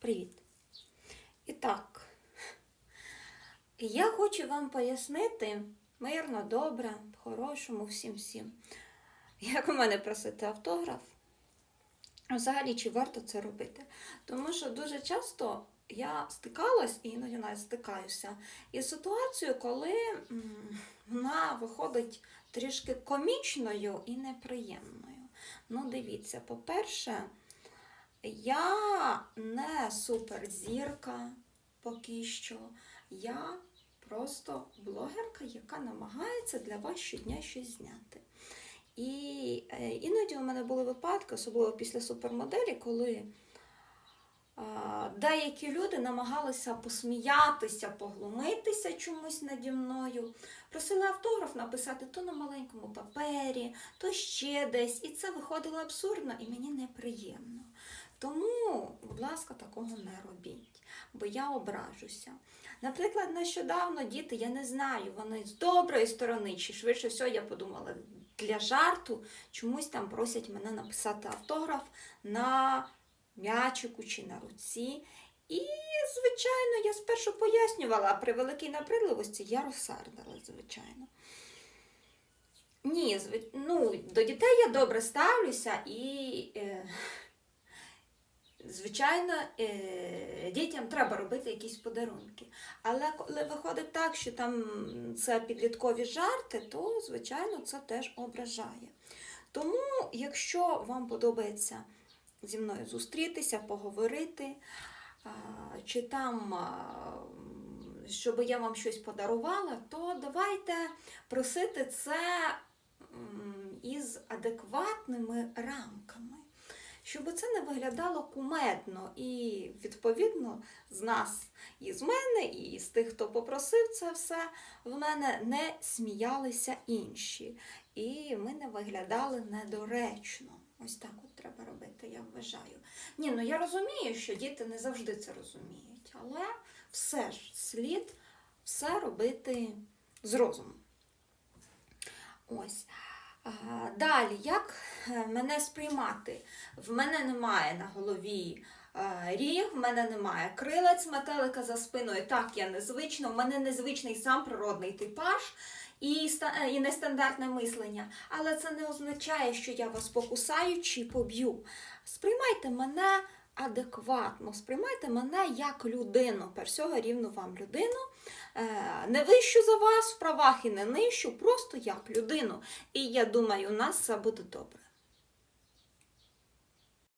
Привіт! І так, я хочу вам пояснити мирно, добре, по-хорошому, всім всім, як у мене просити автограф. Взагалі, чи варто це робити? Тому що дуже часто я стикалась і іноді навіть стикаюся із ситуацією, коли вона виходить трішки комічною і неприємною. Ну, дивіться, по-перше, я не суперзірка поки що. Я просто блогерка, яка намагається для вас щодня щось зняти. І е, іноді у мене були випадки, особливо після супермоделі, коли деякі люди намагалися посміятися, поглумитися чомусь наді мною, просили автограф написати то на маленькому папері, то ще десь. І це виходило абсурдно і мені неприємно. Тому, будь ласка, такого не робіть, бо я ображуся. Наприклад, нещодавно діти, я не знаю, вони з доброї сторони, чи швидше всього, я подумала, для жарту чомусь там просять мене написати автограф на м'ячику чи на руці. І, звичайно, я спершу пояснювала, а при великій набридливості я розсердилась, звичайно. Ні, ну, до дітей я добре ставлюся і. Е... Звичайно, е, дітям треба робити якісь подарунки. Але коли виходить так, що там це підліткові жарти, то, звичайно, це теж ображає. Тому, якщо вам подобається зі мною зустрітися, поговорити, чи там, щоб я вам щось подарувала, то давайте просити це із адекватними рамками щоб це не виглядало кумедно і, відповідно, з нас, і з мене, і з тих, хто попросив це все, в мене не сміялися інші. І ми не виглядали недоречно. Ось так от треба робити, я вважаю. Ні, ну я розумію, що діти не завжди це розуміють, але все ж слід все робити з розумом. Ось. А, Далі, як е, мене сприймати? В мене немає на голові е, ріг, в мене немає крилець метелика за спиною. Так, я незвична, в мене незвичний сам природний типаж і, е, і нестандартне мислення. Але це не означає, що я вас покусаю чи поб'ю. Сприймайте мене адекватно, сприймайте мене як людину, всього рівну вам людину. Е, Не вищу за вас в правах і не нижчу, просто як людину. І я думаю, у нас все буде добре.